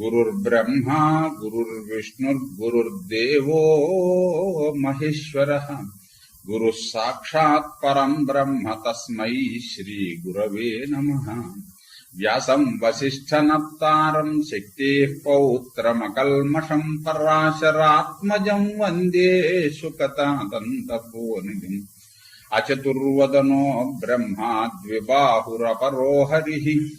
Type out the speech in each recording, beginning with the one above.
गुरुर्ब्रह्मा गुरुर्विष्णुर्गुरुर्देवो महेश्वर। गुरु साक्षात् परम ब्रह्म तस्मै व्यास नमः। व्यासम् वसिष्ठनप्तारम् शक्तेः पौत्रमकल्मषम् पराशरात्मजम् वंदे सुकतादन्तपोनिम् अचतुर्वदनो ब्रह्मा द्विबाहुरपरो हरि।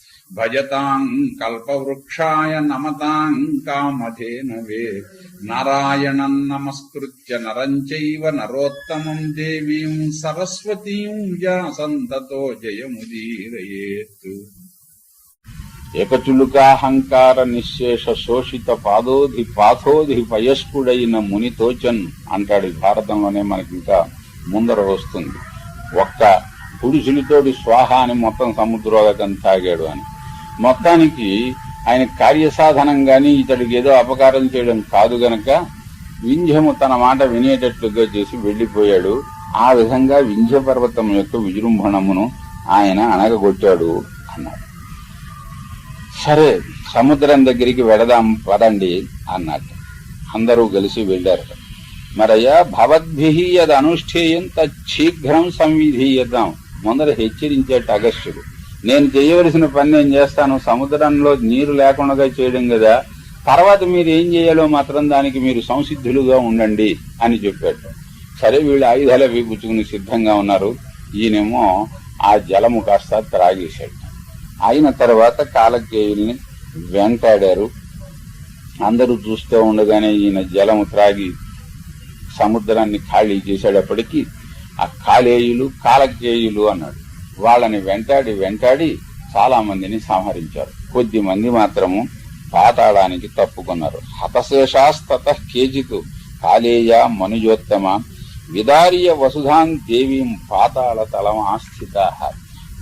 భజతాం కల్పవృక్షాయ నమతాం కామధేనవే నారాయణం నమస్కృత్య నరం చైవ నరోత్తమం దేవీం సరస్వతీం వ్యాసంతతో జయముదీరయేత్. ఏకచులుకాహంకార నిశ్శేష శోషిత పాదోధి పాథోధి వయస్కుడైన మునితోచన్ అంటాడు. భారతంలోనే మనకి ఇంకా ముందర వస్తుంది. ఒక్క పురుషునితోటి స్వాహ అని మొత్తం సముద్రోదకం తాగాడు అని. మొత్తానికి ఆయన కార్యసాధనం గాని ఇతడికి ఏదో అపకారం చేయడం కాదు గనక వింధ్యము తన మాట వినేటట్లుగా చేసి వెళ్ళిపోయాడు ఆ విధంగా వింధ్య పర్వతం యొక్క విజృంభణమును ఆయన అనగగొట్టాడు అన్నాడు. సరే సముద్రం దగ్గరికి వెడదాం పదండి అన్నాడు. అందరూ కలిసి వెళ్ళారు మరయ్యా భవద్భిహి అది అనుష్ఠేయం తీఘ్రం సంవిధీయద్దాం ముందర హెచ్చరించాడు అగస్త్యుడు. నేను చేయవలసిన పని నేను చేస్తాను? సముద్రంలో నీరు లేకుండా చేయడం కదా. తర్వాత మీరు ఏం చేయాలో మాత్రం దానికి మీరు సంసిద్ధులుగా ఉండండి అని చెప్పాడు. సరే వీళ్ళు ఆయుధాలు అవి పుచ్చుకుని సిద్ధంగా ఉన్నారు. ఈయనేమో ఆ జలము కాస్త త్రాగేశాడు. అయిన తర్వాత కాలకేయుల్ని వెంటాడారు. అందరూ చూస్తూ ఉండగానే ఈయన జలము త్రాగి సముద్రాన్ని ఖాళీ చేసేటప్పటికీ ఆ కాలేయులు కాలకేయులు అన్నాడు. వాళ్ళని వెంటాడి వెంటాడి చాలా మందిని సంహరించారు. కొద్ది మంది మాత్రము పాతాళానికి తప్పుకున్నారు. హతశేషాస్తత కేజితు కాళేయ మనుజోత్తమ విదార్య వసుధాన్ దేవీం పాతాళ తలం ఆస్థిత.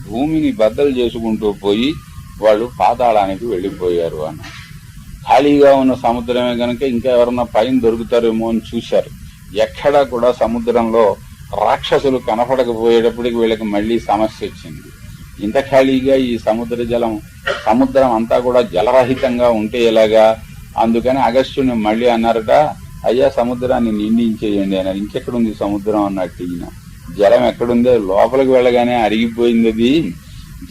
భూమిని బద్దలు చేసుకుంటూ పోయి వాళ్ళు పాతాళానికి వెళ్ళిపోయారు అని ఖాళీగా ఉన్న సముద్రమే గనక ఇంకా ఎవరన్నా పైన దొరుకుతారేమో అని చూశారు. ఎక్కడా కూడా సముద్రంలో రాక్షసులు కనపడకపోయేటప్పటికి వీళ్ళకి మళ్ళీ సమస్య వచ్చింది. ఇంత ఖాళీగా ఈ సముద్ర జలం సముద్రం అంతా కూడా జలరహితంగా ఉంటే ఎలాగా? అందుకని అగస్త్యుని మళ్ళీ అన్నారట అయ్యా సముద్రాన్ని నిండించేయండి అన్నారు. ఇంకెక్కడుంది సముద్రం? అన్నట్టు ఈయన. జలం ఎక్కడుందో? లోపలికి వెళ్ళగానే అరిగిపోయింది అది.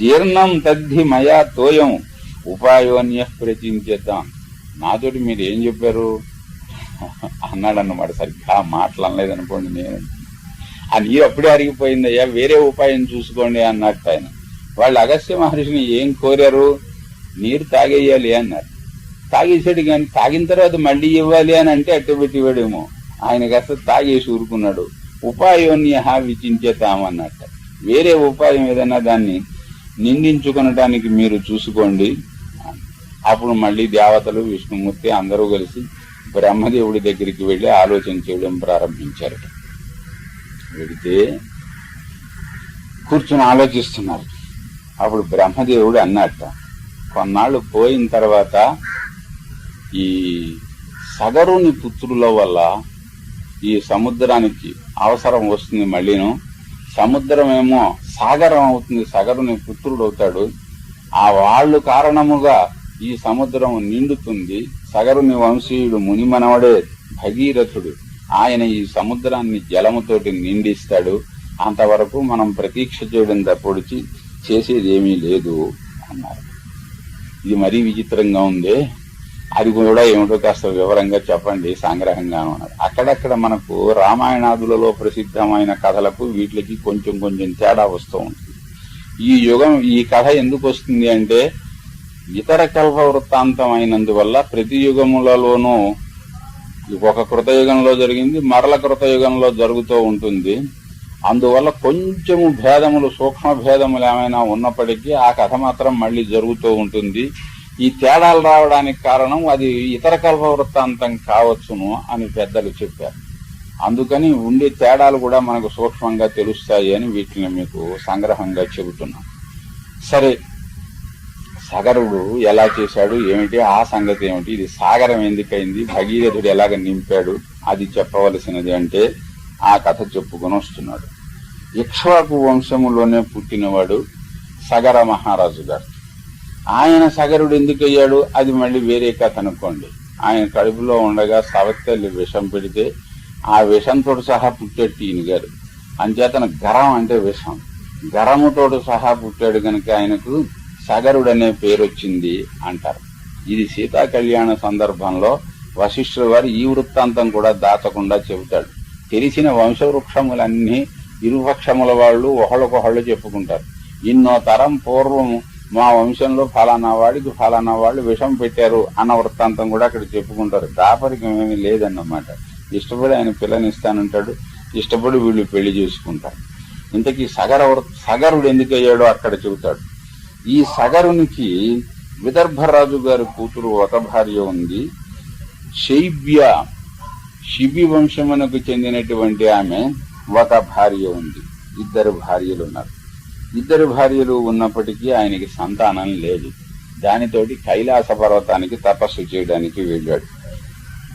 జీర్ణం తద్ధి మయా తోయం ఉపాయోన్య ప్రచించేద్దాం నాతోటి మీరు ఏం చెప్పారు? అన్నాడన్నమాట సరిగ్గా మాటలు అనలేదనుకోండి నేను. ఆ నీరు అప్పుడే అరిగిపోయిందయ్యా వేరే ఉపాయం చూసుకోండి అన్నట్టు ఆయన. వాళ్ళు అగస్త్య మహర్షిని ఏం కోరారు? నీరు తాగేయాలి అన్నారు. తాగేసాడు కానీ తాగిన తర్వాత మళ్ళీ ఇవ్వాలి అని అంటే అట్టు పెట్టివాడేమో. ఆయన కాస్త తాగేసి ఊరుకున్నాడు. ఉపాయోన్య విచించేతామన్నట్ట వేరే ఉపాయం ఏదైనా దాన్ని నిందించుకునటానికి మీరు చూసుకోండి. అప్పుడు మళ్ళీ దేవతలు విష్ణుమూర్తి అందరూ కలిసి బ్రహ్మదేవుడి దగ్గరికి వెళ్ళి ఆలోచన చేయడం ప్రారంభించారు వెళితే కూర్చుని ఆలోచిస్తున్నారు. అప్పుడు బ్రహ్మదేవుడు అన్నట్ట కొన్నాళ్ళు పోయిన తర్వాత ఈ సగరుని పుత్రుల వల్ల ఈ సముద్రానికి అవసరం వస్తుంది మళ్ళీను. సముద్రం ఏమో సాగరం అవుతుంది సగరుని పుత్రుడు అవుతాడు. ఆ వాళ్ళు కారణముగా ఈ సముద్రం నిండుతుంది. సగరుని వంశీయుడు మునిమనవడే భగీరథుడు. ఆయన ఈ సముద్రాన్ని జలముతోటి నిండిస్తాడు. అంతవరకు మనం ప్రతీక్ష చేయడం తప్పొడిచి చేసేదేమీ లేదు అన్నారు. ఇది మరీ విచిత్రంగా ఉంది. అది కూడా ఏమిటో కాస్త వివరంగా చెప్పండి సంగ్రహంగా ఉన్నారు అక్కడక్కడ మనకు రామాయణాదులలో ప్రసిద్ధమైన కథలకు వీటికి కొంచెం కొంచెం తేడా వస్తూ ఉంటుంది. ఈ యుగం ఈ కథ ఎందుకు వస్తుంది అంటే ఇతర కల్ప వృత్తాంతం అయినందువల్ల ప్రతి యుగములలోనూ ఒక కృతయుగంలో జరిగింది మరల కృతయుగంలో జరుగుతూ ఉంటుంది. అందువల్ల కొంచెము భేదములు సూక్ష్మ భేదములు ఏమైనా ఉన్నప్పటికీ ఆ కథ మాత్రం మళ్ళీ జరుగుతూ ఉంటుంది. ఈ తేడాలు రావడానికి కారణం అది ఇతర కల్ప వృత్తాంతం కావచ్చును అని పెద్దలు చెప్పారు. అందుకని ఉండే తేడాలు కూడా మనకు సూక్ష్మంగా తెలుస్తాయి అని వీటిని మీకు సంగ్రహంగా చెబుతున్నాం సరే సగరుడు ఎలా చేశాడు ఏమిటి ఆ సంగతి ఏమిటి ఇది సాగరం ఎందుకైంది భగీరథుడు ఎలాగ నింపాడు అది చెప్పవలసినది అంటే ఆ కథ చెప్పుకొని వస్తున్నాడు. ఇక్ష్వాకు వంశములోనే పుట్టినవాడు సగర మహారాజు గారు. ఆయన సగరుడు ఎందుకు అయ్యాడు అది మళ్ళీ వేరే కథ అనుకోండి. ఆయన కడుపులో ఉండగా సవత్తల్లి విషం పెడితే ఆ విషంతో సహా పుట్టాడు ఈయన గారు. అంచేతన గరం అంటే విషం. గరముతోడు సహా పుట్టాడు కనుక ఆయనకు సగరుడు అనే పేరు వచ్చింది అంటారు. ఇది సీతా కళ్యాణ సందర్భంలో వశిష్ఠుల వారు ఈ వృత్తాంతం కూడా దాచకుండా చెబుతాడు. తెలిసిన వంశవృక్షములన్నీ ఇరుపక్షముల వాళ్ళు ఒకళ్ళకొకళ్ళు చెప్పుకుంటారు. ఇన్నో తరం పూర్వం మా వంశంలో ఫలానా వాడికి ఫలానా వాళ్ళు విషం పెట్టారు అన్న వృత్తాంతం కూడా అక్కడ చెప్పుకుంటారు. దాపరికం ఏమీ లేదన్నమాట. ఇష్టపడి ఆయన పిల్లనిస్తానంటాడు. ఇష్టపడి వీళ్ళు పెళ్ళి చేసుకుంటారు. ఇంతకీ సగర వృ- సగరుడు ఎందుకు అయ్యాడో అక్కడ చెబుతాడు. ఈ సగరునికి విదర్భరాజు గారి కూతురు ఒక భార్య ఉంది. శైబ్య శిబి వంశమునకు చెందినటువంటి ఆమె ఒక భార్య ఉంది. ఇద్దరు భార్యలు ఉన్నారు. ఇద్దరు భార్యలు ఉన్నప్పటికీ ఆయనకి సంతానం లేదు. దానితోటి కైలాస పర్వతానికి తపస్సు చేయడానికి వెళ్ళాడు.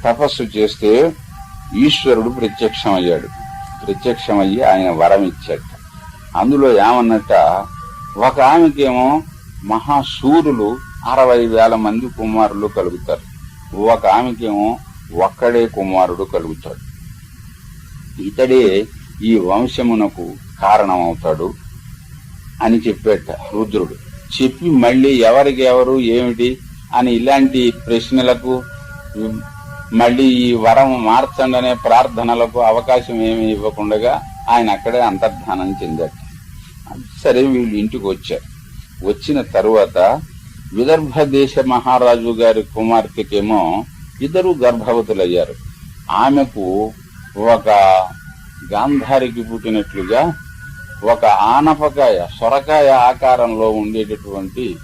తపస్సు చేస్తే ఈశ్వరుడు ప్రత్యక్షమయ్యాడు. ప్రత్యక్షమయ్యి ఆయన వరం ఇచ్చాడు అందులో ఏమన్నట్ట? ఒక ఆమెకేమో మహాశూరులు అరవై వేల మంది కుమారులు కలుగుతారు. ఒక ఆమెకేమో ఒక్కడే కుమారుడు కలుగుతాడు. ఇతడే ఈ వంశమునకు కారణమవుతాడు అని చెప్పేట రుద్రుడు. చెప్పి మళ్ళీ ఎవరికి ఎవరు ఏమిటి అని ఇలాంటి ప్రశ్నలకు మళ్ళీ ఈ వరం మార్చండి అనే ప్రార్థనలకు అవకాశం ఏమి ఇవ్వకుండా ఆయన అక్కడే అంతర్ధానం చెందాడు. సరే వీళ్ళు ఇంటికి వచ్చారు. వచ్చిన తరువాత విదర్భ దేశ మహారాజు గారి కుమార్తెకేమో ఇద్దరు గర్భవతులయ్యారు. ఆమెకు ఒక గాంధారికి పుట్టినట్లుగా ఒక ఆనపకాయ సొరకాయ ఆకారంలో ఉండేటటువంటి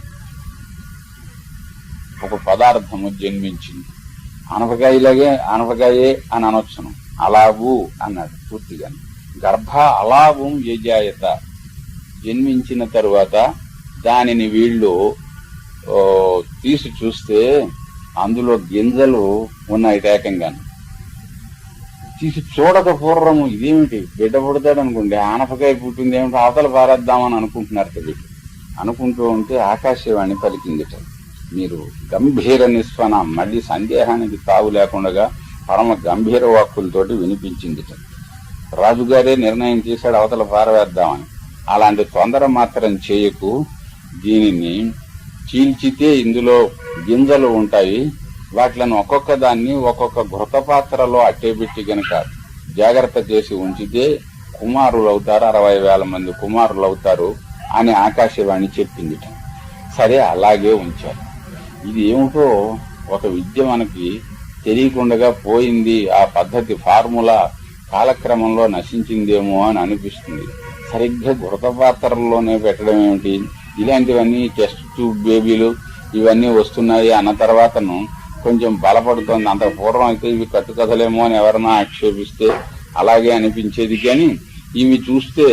ఒక పదార్థము జన్మించింది. ఆనపకాయలాగే ఆనపకాయే అని అనొచ్చును. అలాగు అన్నాడు పూర్తిగా గర్భ అలాభం యజాయత. జన్మించిన తరువాత దానిని వీళ్ళు తీసి చూస్తే అందులో గింజలు ఉన్నాయి ఏకంగాను. తీసి చూడక పూర్వము ఇదేమిటి? బిడ్డ పుడతాడు అనుకోండి ఆనపకాయ పుట్టింది ఏమిటి? అవతల పారేద్దామని అనుకుంటున్నారు కదా అనుకుంటూ ఉంటే ఆకాశవాణి పలికిందిట. మీరు గంభీర నిస్వన మళ్ళీ సందేహానికి తావు లేకుండా పరమ గంభీర వాక్కులతోటి వినిపించిందిట. రాజుగారే నిర్ణయం చేశాడు అవతల పారవేద్దామని. అలాంటి తొందర మాత్రం చేయకు. దీనిని చీల్చితే ఇందులో గింజలు ఉంటాయి. వాటిలను ఒక్కొక్క దాన్ని ఒక్కొక్క ఘృత పాత్రలో అట్టేబెట్టి గనక జాగ్రత్త చేసి ఉంచితే కుమారులు అవుతారు అరవై వేల మంది కుమారులు అవుతారు అని ఆకాశవాణి చెప్పింది సరే అలాగే ఉంచారు. ఇది ఏమిటో ఒక విద్య మనకి తెలియకుండా పోయింది. ఆ పద్ధతి ఫార్ములా కాలక్రమంలో నశించిందేమో అని అనిపిస్తుంది. సరిగ్గా గుడత పాత్రల్లోనే పెట్టడం ఏమిటి? ఇలాంటివన్నీ టెస్ట్ ట్యూబ్ బేబీలు ఇవన్నీ వస్తున్నాయి అన్న తర్వాతను కొంచెం బలపడుతోంది. అంత పూర్వం అయితే ఇవి కట్టుకథలేమో అని ఎవరన్నా ఆక్షేపిస్తే అలాగే అనిపించేది కానీ ఇవి చూస్తే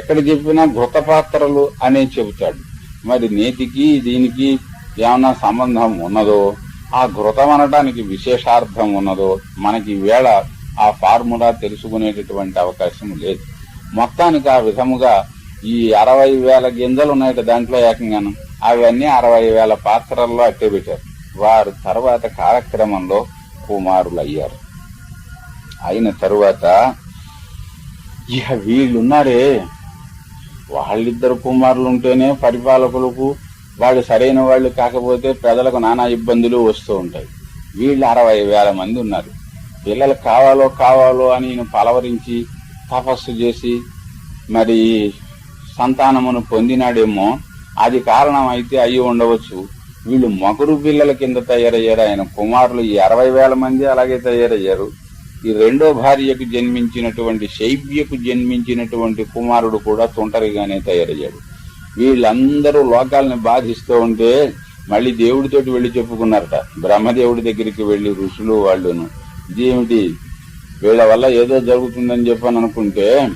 ఎక్కడ చెప్పినా ఘృత పాత్రలు అనే చెబుతాడు. మరి నేతికి దీనికి ఏమన్నా సంబంధం ఉన్నదో ఆ ఘృతం అనడానికి విశేషార్థం ఉన్నదో మనకి వేళ ఆ ఫార్ములా తెలుసుకునేటటువంటి అవకాశం లేదు. మొత్తానికి ఆ విధముగా ఈ అరవై వేల గింజలు ఉన్నాయి దాంట్లో ఏకంగాను. అవన్నీ అరవై వేల పాత్రల్లో అట్టే పెట్టారు వారు తర్వాత కాలక్రమంలో కుమారులు అయ్యారు అయిన తరువాత ఇక వీళ్ళున్నారే. వాళ్ళిద్దరు కుమారులు ఉంటేనే పరిపాలకులకు వాళ్ళు సరైన వాళ్ళు కాకపోతే ప్రజలకు నానా ఇబ్బందులు వస్తూ ఉంటాయి. వీళ్ళు అరవై వేల మంది ఉన్నారు. పిల్లలు కావాలో కావాలో అని నేను పలవరించి తపస్సు చేసి మరి సంతానమును పొందినాడేమో. అది కారణం అయితే అయ్యి ఉండవచ్చు. వీళ్ళు మగురు పిల్లల కింద తయారయ్యారు. ఆయన కుమారులు ఈ అరవై వేల మంది అలాగే తయారయ్యారు. ఈ రెండో భార్యకు జన్మించినటువంటి శైబ్యకు జన్మించినటువంటి కుమారుడు కూడా తుంటరిగానే తయారయ్యాడు. వీళ్ళందరూ లోకాలని బాధిస్తూ ఉంటే మళ్ళీ దేవుడితోటి వెళ్ళి చెప్పుకున్నారట. బ్రహ్మదేవుడి దగ్గరికి వెళ్ళి ఋషులు వాళ్ళును. ఇదేమిటి? వీళ్ళ వల్ల ఏదో జరుగుతుందని చెప్పని అనుకుంటే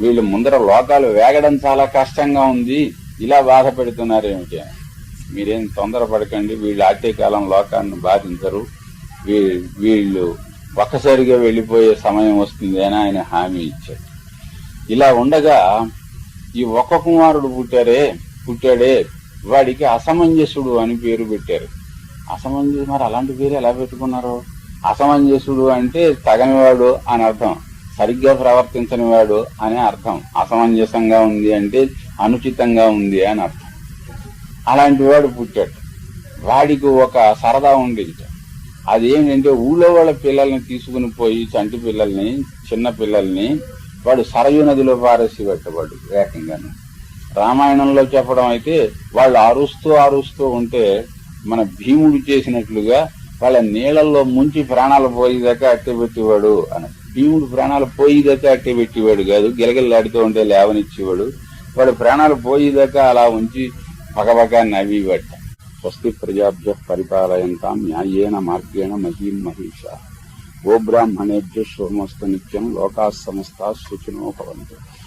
వీళ్ళు ముందర లోకాలు వేగడం చాలా కష్టంగా ఉంది. ఇలా బాధ పెడుతున్నారేమిటి? మీరేం తొందరపడకండి. వీళ్ళు ఆట్యకాలం కాలం లోకాన్ని బాధించరు. వీ- వీళ్ళు ఒక్కసారిగా వెళ్ళిపోయే సమయం వస్తుంది అని ఆయన హామీ ఇచ్చాడు ఇలా ఉండగా ఈ ఒక్క కుమారుడు పుట్టారే పుట్టాడే వాడికి అసమంజసుడు అని పేరు పెట్టారు. అసమంజసు మరి అలాంటి పేరు ఎలా పెట్టుకున్నారు? అసమంజసుడు అంటే తగనివాడు అని అర్థం. సరిగ్గా ప్రవర్తించని వాడు అనే అర్థం. అసమంజసంగా ఉంది అంటే అనుచితంగా ఉంది అని అర్థం. అలాంటి వాడు పుట్టాడు. వాడికి ఒక సరదా ఉండేది అదేంటంటే ఊళ్ళో వాళ్ళ పిల్లల్ని తీసుకుని పోయి చంటి పిల్లల్ని చిన్న పిల్లల్ని వాడు సరయు నదిలో పారేసి పెట్టవాడు ఏకంగాను. రామాయణంలో చెప్పడం అయితే వాళ్ళు అరుస్తూ అరుస్తూ ఉంటే మన భీముడు చేసినట్లుగా వాళ్ళ నీళ్ళల్లో ముంచి ప్రాణాలు పోయేదాకా అట్టే పెట్టేవాడు అని. భీముడు ప్రాణాలు పోయేదాకా అట్టే పెట్టేవాడు కాదు. గిలగిల్లాడుతూ ఉంటే లేవనిచ్చేవాడు. వాడు ప్రాణాలు పోయేదాకా అలా ఉంచి పగపగా నవ్వివట స్వస్తి ప్రజాభ్య పరిపాలయంతాం న్యాయేన మార్గేణ మహీం మహిష. గోబ్రాహ్మణేభ్య శోమస్తు నిత్యం లోకా సమస్త సుఖినో భవంతు.